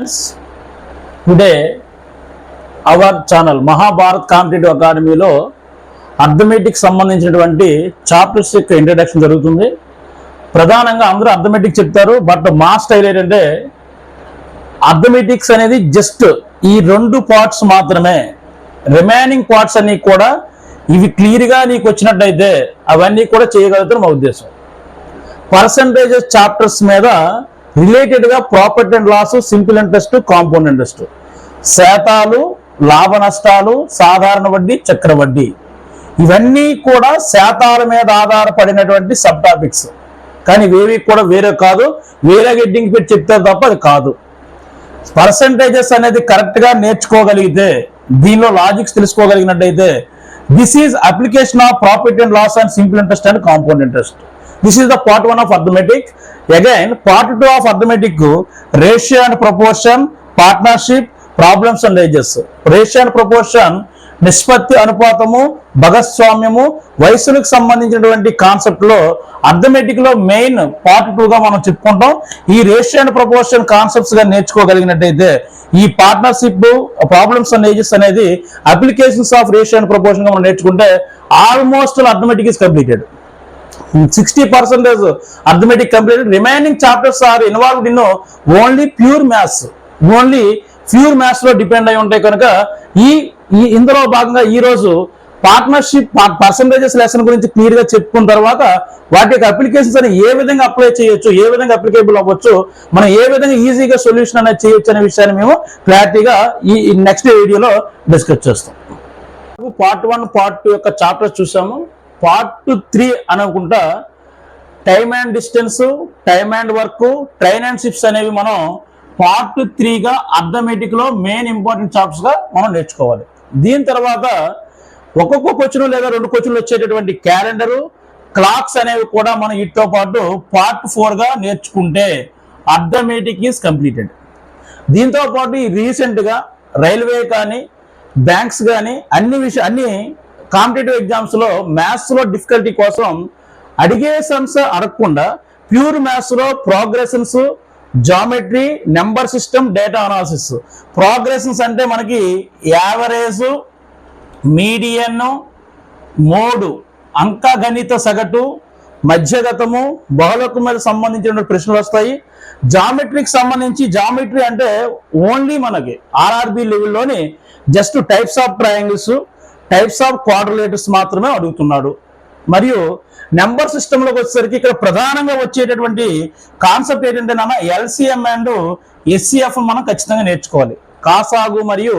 Friends today our channel Mahabharat competitive అకాడమీలో arithmetic సంబంధించినటువంటి chapters యొక్క ఇంట్రడక్షన్ జరుగుతుంది. ప్రధానంగా అందరూ అర్థమెటిక్ చెప్తారు బట్ మా స్టైల్ ఏంటంటే అర్థమెటిక్స్ అనేది జస్ట్ ఈ రెండు పార్ట్స్ మాత్రమే. రిమైనింగ్ పార్ట్స్ అన్ని కూడా ఇవి క్లియర్గా నీకు వచ్చినట్టయితే అవన్నీ కూడా చేయగలుగుతారు మా ఉద్దేశం. పర్సంటేజెస్ చాప్టర్స్ మీద రిలేటెడ్గా profit and loss simple interest compound interest శాతాలు లాభ నష్టాలు సాధారణ వడ్డీ చక్ర వడ్డీ. ఇవన్నీ కూడా శాతాల మీద ఆధారపడినటువంటి సబ్ టాపిక్స్ కానీ ఇవేవి కూడా వేరే కాదు. వేరే హెడ్డింగ్ పెట్టి చెప్తారు తప్ప అది కాదు. పర్సంటేజెస్ అనేది కరెక్ట్గా నేర్చుకోగలిగితే దీనిలో logics తెలుసుకోగలిగినట్టయితే this is application of profit and loss and simple interest and compound interest this is the part one of arithmetic again part two of arithmetic ratio and proportion partnership problems and ages ratio and proportion నిష్పత్తి అనుపాతము భాగస్వామ్యము వయసులకు సంబంధించినటువంటి కాన్సెప్ట్లో అర్థమెటిక్లో main part two గా మనం చెప్పుకుంటాం. ఈ ratio and proportion కాన్సెప్ట్స్గా నేర్చుకోగలిగినట్టయితే ఈ పార్ట్నర్షిప్ ప్రాబ్లమ్స్ అండ్ ఏజెస్ అనేది అప్లికేషన్స్ ఆఫ్ రేషియో అండ్ ప్రపోర్షన్గా మనం నేర్చుకుంటే almost arithmetic is completed sixty percentage arithmetic complete. Remaining chapters are involved in only pure maths only pure మ్యాథ్స్లో డిపెండ్ అయి ఉంటాయి కనుక ఈ ఈ ఇందులో భాగంగా ఈ రోజు పార్ట్నర్షిప్ పర్సంటేజెస్ లెసన్ గురించి క్లియర్గా చెప్పుకున్న తర్వాత వాటి యొక్క అప్లికేషన్స్ అని ఏ విధంగా అప్లై చేయొచ్చు ఏ విధంగా అప్లికేబుల్ అవ్వచ్చు మనం ఏ విధంగా ఈజీగా సొల్యూషన్ అనేది చేయొచ్చు అనే విషయాన్ని మేము క్లారిటీగా ఈ నెక్స్ట్ వీడియోలో డిస్కస్ చేస్తాం. పార్ట్ వన్ పార్ట్ టూ యొక్క చాప్టర్స్ చూసాము. పార్ట్ త్రీ అనుకుంటా. Time and distance time and work train and ships అనేవి మనం పార్ట్ త్రీగా అర్థమెటిక్లో మెయిన్ ఇంపార్టెంట్ చాప్టర్స్ మనం నేర్చుకోవాలి. దీని తర్వాత ఒక్కొక్క క్వశ్చన్ లేదా రెండు క్వశ్చన్లు వచ్చేటటువంటి క్యాలెండరు క్లాక్స్ అనేవి కూడా మనం వీటితో పాటు పార్ట్ ఫోర్గా నేర్చుకుంటే అర్థమెటిక్ ఈస్ కంప్లీటెడ్ దీంతో పాటు ఈ రైల్వే కానీ బ్యాంక్స్ కానీ అన్ని విషయ అన్ని కాంపిటేటివ్ ఎగ్జామ్స్లో మ్యాథ్స్లో డిఫికల్టీ కోసం అడిగే సమ్స్ అడగకుండా ప్యూర్ మ్యాథ్స్లో progressions geometry number system data analysis progressions అంటే మనకి యావరేజ్ మీడియన్ మోడు అంకగణిత సగటు మధ్యగతము బహుళకు మీద సంబంధించిన ప్రశ్నలు వస్తాయి. జామెట్రీకి సంబంధించి జామెట్రీ అంటే ఓన్లీ మనకి RRB లెవెల్లోని just types of triangles types of quadrilaterals మాత్రమే అడుగుతున్నాడు. మరియు నెంబర్ సిస్టంలోకి వచ్చేసరికి ఇక్కడ ప్రధానంగా వచ్చేటటువంటి కాన్సెప్ట్ ఏంటంటే ఎల్సిఎం అండ్ ఎస్సిఎఫ్ మనం ఖచ్చితంగా నేర్చుకోవాలి. కాసాగు మరియు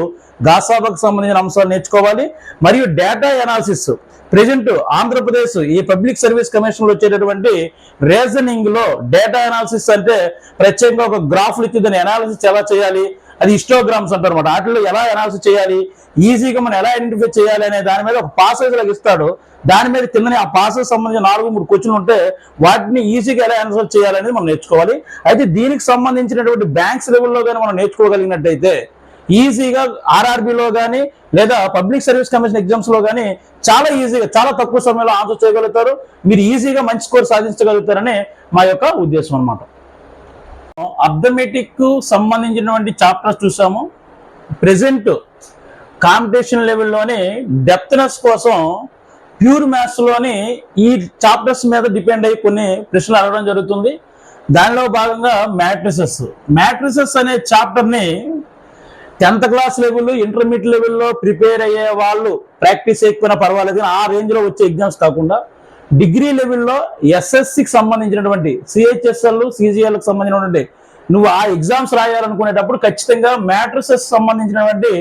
గాసాబకు సంబంధించిన అంశాలు నేర్చుకోవాలి. మరియు డేటా ఎనాలిసిస్ ప్రెజెంట్ ఆంధ్రప్రదేశ్ ఈ పబ్లిక్ సర్వీస్ కమిషన్లో వచ్చేటటువంటి రీజనింగ్లో డేటా ఎనాలిసిస్ అంటే ప్రత్యేకంగా ఒక గ్రాఫ్లు ఇచ్చి దాన్ని ఎనాలిసిస్ ఎలా చేయాలి? అది హిస్టోగ్రామ్స్ అంటారు అనమాట వాటిలో ఎలా అనాలిసిస్ చేయాలి? ఈజీగా మనం ఎలా ఐడెంటిఫై చేయాలి అనే దాని మీద ఒక పాసెస్ లాగా ఇస్తాడు. దాని మీద కింద ఆ పాసెస్ సంబంధించిన నాలుగు మూడు క్వశ్చన్లు ఉంటే వాటిని ఈజీగా ఎలా ఆన్సర్ చేయాలనేది మనం నేర్చుకోవాలి. అయితే దీనికి సంబంధించినటువంటి బ్యాంక్స్ లెవెల్లో కానీ మనం నేర్చుకోగలిగినట్టయితే ఈజీగా ఆర్ఆర్బిలో కానీ లేదా పబ్లిక్ సర్వీస్ కమిషన్ ఎగ్జామ్స్లో కానీ చాలా ఈజీగా చాలా తక్కువ సమయంలో ఆన్సర్ చేయగలుగుతారు. మీరు ఈజీగా మంచి స్కోర్ సాధించగలుగుతారని మా యొక్క ఉద్దేశం అన్నమాట. అర్థమెటిక్ సంబంధించినటువంటి చాప్టర్స్ చూసాము. ప్రెసెంట్ కాంపిటీషన్ లెవెల్లోని డెప్త్నెస్ కోసం ప్యూర్ మ్యాథ్స్లోని ఈ చాప్టర్స్ మీద డిపెండ్ అయ్యి కొన్ని ప్రశ్నలు అడగడం జరుగుతుంది. దానిలో భాగంగా మ్యాట్రిసెస్. మ్యాట్రిసెస్ అనే చాప్టర్ని టెన్త్ క్లాస్ లెవెల్ ఇంటర్మీడియట్ లెవెల్లో ప్రిపేర్ అయ్యే వాళ్ళు ప్రాక్టీస్ ఎక్కువ పర్వాలేదు కానీ ఆ రేంజ్లో వచ్చే ఎగ్జామ్స్ కాకుండా డిగ్రీ లెవెల్లో ఎస్ఎస్సికి సంబంధించినటువంటి సిహెచ్ఎస్ఎల్ సిజిఎల్కి సంబంధించినటువంటి నువ్వు ఆ ఎగ్జామ్స్ రాయాలనుకునేటప్పుడు ఖచ్చితంగా మ్యాట్రిసెస్ సంబంధించినటువంటి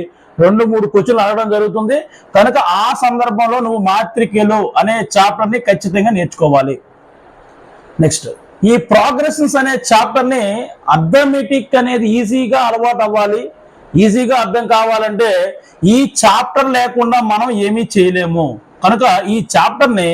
రెండు మూడు క్వశ్చన్లు అడగడం జరుగుతుంది. కనుక ఆ సందర్భంలో నువ్వు మాత్రికలు అనే చాప్టర్ని ఖచ్చితంగా నేర్చుకోవాలి. నెక్స్ట్ ఈ ప్రోగ్రెషన్స్ అనే చాప్టర్ని అర్థమెటిక్ అనేది ఈజీగా అలవాటు అవ్వాలి. ఈజీగా అర్థం కావాలంటే ఈ చాప్టర్ లేకుండా మనం ఏమీ చేయలేము. కనుక ఈ చాప్టర్ని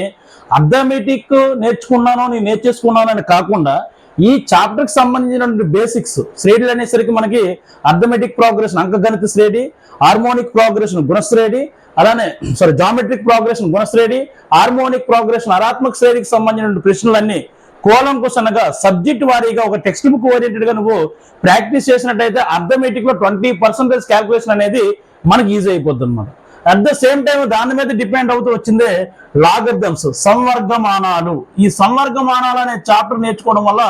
అర్థమెటిక్ నేర్చుకున్నాను నేను నేర్చేసుకున్నాను అని కాకుండా ఈ చాప్టర్కి సంబంధించినటువంటి బేసిక్స్ శ్రేణులు అనేసరికి మనకి అర్థమెటిక్ ప్రోగ్రెషన్ అంకగణిత శ్రేణి హార్మోనిక్ ప్రోగ్రెషన్ గుణశ్రేణి అలానే సారీ జామెట్రిక్ ప్రోగ్రెషన్ గుణశ్రేణి హార్మోనిక్ ప్రోగ్రెషన్ అరాత్మక శ్రేణికి సంబంధించిన ప్రశ్నలన్నీ కోలం కోలంకుసనగా సబ్జెక్ట్ వారీగా ఒక టెక్స్ట్ బుక్ ఓరియంటెడ్గా నువ్వు ప్రాక్టీస్ చేసినట్టయితే అర్థమెటిక్లో ట్వంటీ పర్సెంటేజ్ క్యాల్కులేషన్ అనేది మనకి ఈజీ అయిపోతుంది అనమాట అట్ ద సేమ్ టైం దాని మీద డిపెండ్ అవుతూ వచ్చిందే లాగర్థమ్స్ సంవర్గమానాలు. ఈ సంవర్గమానాలు అనే చాప్టర్ నేర్చుకోవడం వల్ల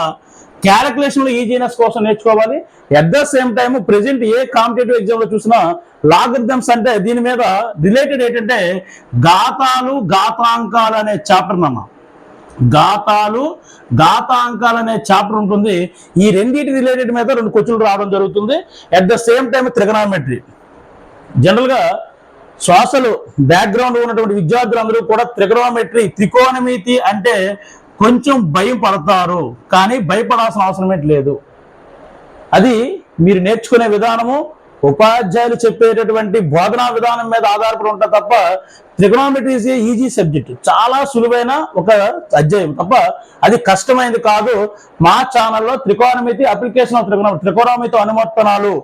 క్యాలిక్యులేషన్లో ఈజీనెస్ కోసం నేర్చుకోవాలి. At the same time present A competitive ఎగ్జామ్లో చూసినా లాగర్థమ్స్ అంటే దీని మీద రిలేటెడ్ ఏంటంటే గాతాలు గాతాంకాలు అనే చాప్టర్ అన్న గాతాలు గాతాంకాలు అనే చాప్టర్ ఉంటుంది. ఈ రెండింటి రిలేటెడ్ మీద రెండు క్వశ్చన్లు రావడం జరుగుతుంది. At the same time trigonometry జనరల్గా శ్వాసలు బ్యాక్గ్రౌండ్ ఉన్నటువంటి విద్యార్థులందరూ కూడా త్రిగోనమెట్రీ త్రికోణమితి అంటే కొంచెం భయం పడతారు. కానీ భయపడాల్సిన అవసరం లేదు. అది మీరు నేర్చుకునే విధానము ఉపాధ్యాయులు చెప్పేటటువంటి బోధనా విధానం మీద ఆధారపడి ఉంటా తప్ప త్రిగోనమెట్రీ ఈజ్ ఈజీ సబ్జెక్ట్ చాలా సులువైన ఒక అధ్యాయం తప్ప అది కష్టమైనది కాదు. మా ఛానల్లో త్రికోణమితి అప్లికేషన్ ఆఫ్ త్రికోణ త్రికోణమితి అనుమర్పణాలు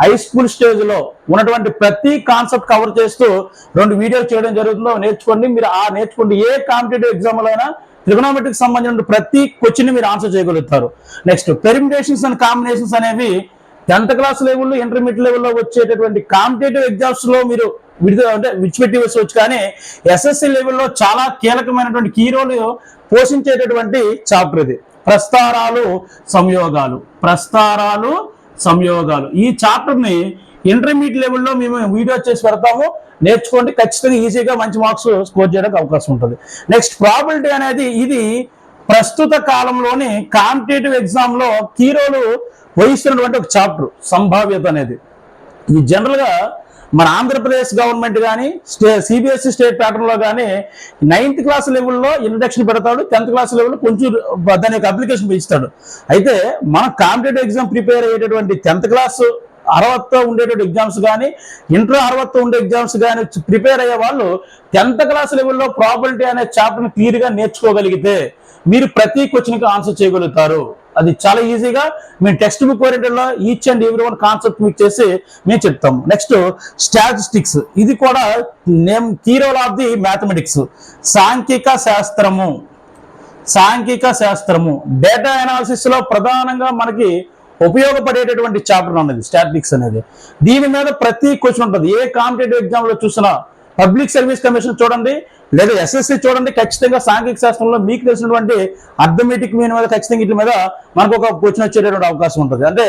హై స్కూల్ స్టేజ్లో ఉన్నటువంటి ప్రతి కాన్సెప్ట్ కవర్ చేస్తూ రెండు వీడియోలు చేయడం జరుగుతుందో నేర్చుకోండి. మీరు ఆ నేర్చుకోండి ఏ కాంపిటేటివ్ ఎగ్జామ్ అయినా ట్రిగనోమెట్రిక్ సంబంధించిన ప్రతి క్వశ్చన్ మీరు ఆన్సర్ చేయగలుగుతారు. నెక్స్ట్ పెరిమిటేషన్స్ అండ్ కాంబినేషన్స్ అనేవి టెన్త్ క్లాస్ లెవెల్లో ఇంటర్మీడియట్ లెవెల్లో వచ్చేటటువంటి కాంపిటేటివ్ ఎగ్జామ్స్లో మీరు విడుదల అంటే విడిచిపెట్టి వచ్చు కానీ ఎస్ఎస్సి లెవెల్లో చాలా కీలకమైనటువంటి కీ రోల్ పోషించేటటువంటి చాప్టర్ ఇది. ప్రస్తారాలు సంయోగాలు. ప్రస్తారాలు సంయోగాలు. ఈ చాప్టర్ని ఇంటర్మీడియట్ లెవెల్లో మేము వీడియో చేసి పెడతాము. నేర్చుకోండి. ఖచ్చితంగా ఈజీగా మంచి మార్క్స్ స్కోర్ చేయడానికి అవకాశం ఉంటుంది. నెక్స్ట్ ప్రాబిలిటీ అనేది ఇది ప్రస్తుత కాలంలోని కాంపిటేటివ్ ఎగ్జామ్లో కీరోలు వహిస్తున్నటువంటి ఒక చాప్టర్ సంభావ్యత అనేది. ఇది జనరల్గా మన ఆంధ్రప్రదేశ్ గవర్నమెంట్ కానీ స్టే సిబిఎస్ఈ స్టేట్ ప్యాటర్న్లో కానీ నైన్త్ క్లాస్ లెవెల్లో ఇంట్రడక్షన్ పెడతాడు టెన్త్ క్లాస్ లెవెల్లో కొంచెం దాని యొక్క అప్లికేషన్ ఇస్తాడు. అయితే మన కాంపిటేటివ్ ఎగ్జామ్ ప్రిపేర్ అయ్యేటటువంటి టెన్త్ క్లాస్ అరవత్తో ఉండేటువంటి ఎగ్జామ్స్ కానీ ఇంటర్ అరవత్తో ఉండే ఎగ్జామ్స్ కానీ ప్రిపేర్ అయ్యే వాళ్ళు టెన్త్ క్లాస్ లెవెల్లో ప్రాబిలిటీ అనే చాప్టర్ని క్లియర్గా నేర్చుకోగలిగితే మీరు ప్రతి క్వశ్చన్కి ఆన్సర్ చేయగలుగుతారు. అది చాలా ఈజీగా మేము text book ఓరియంటెడ్లో each and every one concept మీకు చేసి మేము చెప్తాం. నెక్స్ట్ స్టాటిస్టిక్స్ ఇది కూడా name key role of the mathematics సాంఖ్యిక శాస్త్రము. సాంఘిక శాస్త్రము. డేటా అనాలిసిస్లో ప్రధానంగా మనకి ఉపయోగపడేటటువంటి చాప్టర్ ఉన్నది స్టాటిక్స్ అనేది. దీని మీద ప్రతి క్వశ్చన్ ఉంటుంది. ఏ కాంపిటేటివ్ ఎగ్జామ్లో చూసినా పబ్లిక్ సర్వీస్ కమిషన్ చూడండి లేదా ఎస్ఎస్సి చూడండి ఖచ్చితంగా సాంఘిక శాస్త్రంలో మీకు తెలిసినటువంటి అర్థమెటిక్ మీన్ మీద ఖచ్చితంగా వీటి మీద మనకు ఒక క్వశ్చన్ వచ్చేటటువంటి అవకాశం ఉంటుంది. అంటే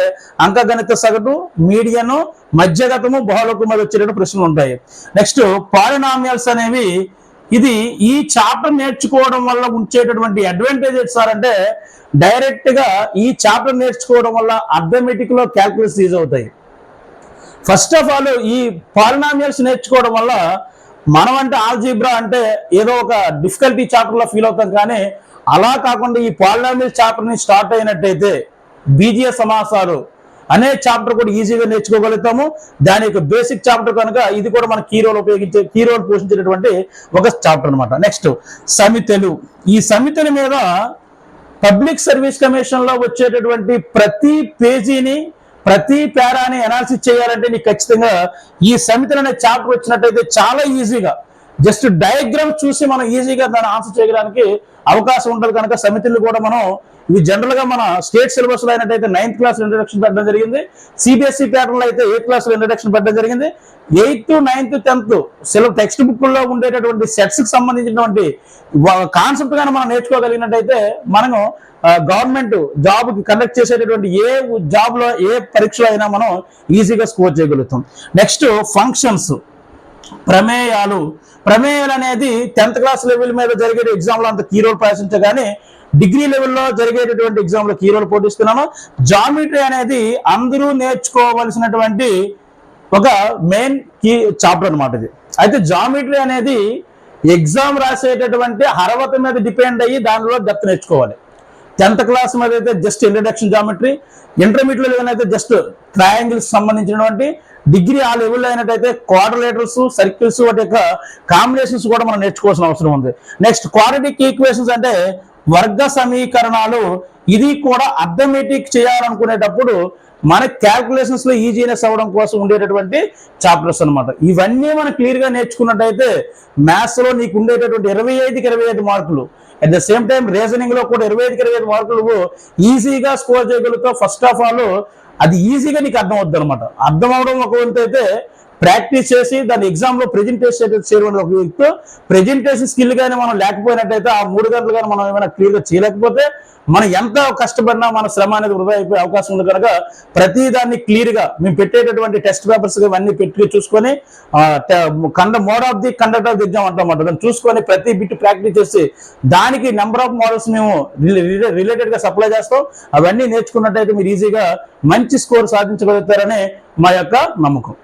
అంకగణిత సగటు మీడియను మధ్యగతము బహుళకు మీద వచ్చేటటువంటి ప్రశ్నలు ఉంటాయి. నెక్స్ట్ పాలినామియల్స్ అనేవి ఇది ఈ చాప్టర్ నేర్చుకోవడం వల్ల ఉంచేటటువంటి అడ్వాంటేజెస్ సార్ అంటే ఈ చాప్టర్ నేర్చుకోవడం వల్ల అర్థమెటిక్లో ఈజ్ అవుతాయి. ఫస్ట్ ఆఫ్ ఆల్ ఈ పాలినామియల్స్ నేర్చుకోవడం వల్ల మనం అంటే ఆల్జీబ్రా అంటే ఏదో ఒక డిఫికల్టీ చాప్టర్లో ఫీల్ అవుతాం కానీ అలా కాకుండా ఈ పాలినామియల్ చాప్టర్ని స్టార్ట్ అయినట్టయితే బీజీయ సమాసాలు అనే చాప్టర్ కూడా ఈజీగా నేర్చుకోగలుగుతాము. దాని యొక్క బేసిక్ చాప్టర్ కనుక ఇది కూడా మన కీ రోల్ ఉపయోగించే కీ రోల్ పోషించేటటువంటి ఒక చాప్టర్ అనమాట నెక్స్ట్ సమితలు. ఈ సమితల మీద పబ్లిక్ సర్వీస్ కమిషన్లో వచ్చేటటువంటి ప్రతి పేజీని ప్రతి పేరాని అనాలిసిస్ చేయాలంటే నీకు ఖచ్చితంగా ఈ సమితిలోనే అనే చాప్టర్ వచ్చినట్టయితే చాలా ఈజీగా జస్ట్ డయాగ్రామ్ చూసి మనం ఈజీగా దాన్ని ఆన్సర్ చేయడానికి అవకాశం ఉంటుంది కనుక సమితులు కూడా మనం ఇవి జనరల్గా మన స్టేట్ సిలబస్లో అయినట్టయితే నైన్త్ క్లాస్ ఇంట్రడక్షన్ పెట్టడం జరిగింది. సిబిఎస్ఈ ప్యాటర్న్లో అయితే ఎయిత్ క్లాస్లో ఇంట్రడక్షన్ పెట్టడం జరిగింది. Eighth ninth tenth syllabus text బుక్లో ఉండేటటువంటి సెట్స్కి సంబంధించినటువంటి కాన్సెప్ట్గా మనం నేర్చుకోగలిగినట్టయితే మనము గవర్నమెంట్ జాబ్కి కండక్ట్ చేసేటటువంటి ఏ జాబ్లో ఏ పరీక్షలో అయినా మనం ఈజీగా స్కోర్ చేయగలుగుతాం. Next functions ప్రమేయాలు. ప్రమేయాలు అనేది టెన్త్ క్లాస్ లెవెల్ మీద జరిగే ఎగ్జామ్లో అంత కీ రోల్ ప్రవేశించే డిగ్రీ లెవెల్లో జరిగేటటువంటి ఎగ్జామ్లో కీ రోల్ పోటీస్తున్నాము జామెట్రీ అనేది అందరూ నేర్చుకోవలసినటువంటి ఒక మెయిన్ కీ చాప్టర్ అన్నమాట ఇది. అయితే జామెట్రీ అనేది ఎగ్జామ్ రాసేటటువంటి అర్హత మీద డిపెండ్ అయ్యి దానిలో డెప్త్ నేర్చుకోవాలి. టెన్త్ క్లాస్ మీద అయితే just introduction geometry intermediate level అయితే జస్ట్ ట్రయాంగిల్స్ సంబంధించినటువంటి డిగ్రీ ఆ లెవెల్లో అయినట్టయితే క్వాడ్రలేటర్స్ సర్కిల్స్ వాటి యొక్క కాంబినేషన్స్ కూడా మనం నేర్చుకోవాల్సిన అవసరం ఉంది. నెక్స్ట్ క్వాడ్రటిక్ ఈక్వేషన్స్ అంటే వర్గ సమీకరణాలు. ఇది కూడా అర్థమెటిక్ చేయాలనుకునేటప్పుడు మన క్యాల్కులేషన్స్లో ఈజీనెస్ అవ్వడం కోసం ఉండేటటువంటి చాప్టర్స్ అన్నమాట. ఇవన్నీ మనం క్లియర్గా నేర్చుకున్నట్టయితే మ్యాథ్స్లో నీకు ఉండేటటువంటి ఇరవై ఐదుకి ఇరవై ఐదు మార్కులు. అట్ ద సేమ్ టైం రీజనింగ్లో కూడా ఇరవై ఐదుకి ఇరవై ఐదు మార్కులు ఈజీగా స్కోర్ చేయగలుగుతావు. ఫస్ట్ ఆఫ్ ఆల్ అది ఈజీగా నీకు అర్థం అవుద్ది అనమాట అర్థం అవడం ఒక వంతైతే ప్రాక్టీస్ చేసి దాని ఎగ్జామ్లో ప్రెజెంటేషన్ చేయడం ఒక వ్యక్తి ప్రెజెంటేషన్ స్కిల్ కానీ మనం లేకపోయినట్టయితే ఆ మూడు గంటలు కానీ మనం ఏమైనా క్లియర్గా చేయలేకపోతే మనం ఎంత కష్టపడినా మన శ్రమ అనేది వృధా అయిపోయే అవకాశం ఉంది కనుక ప్రతి దాన్ని క్లియర్గా మేము పెట్టేటటువంటి టెస్ట్ పేపర్స్ ఇవన్నీ పెట్టి చూసుకొని కండ mode of the conduct of the exam అంటామాట. దాన్ని చూసుకొని ప్రతి బిట్ ప్రాక్టీస్ చేసి దానికి నెంబర్ ఆఫ్ మోడల్స్ మేము రిలేటెడ్గా సప్లై చేస్తాం. అవన్నీ నేర్చుకున్నట్టయితే మీరు ఈజీగా మంచి స్కోర్ సాధించగలుగుతారని మా యొక్క నమ్మకం.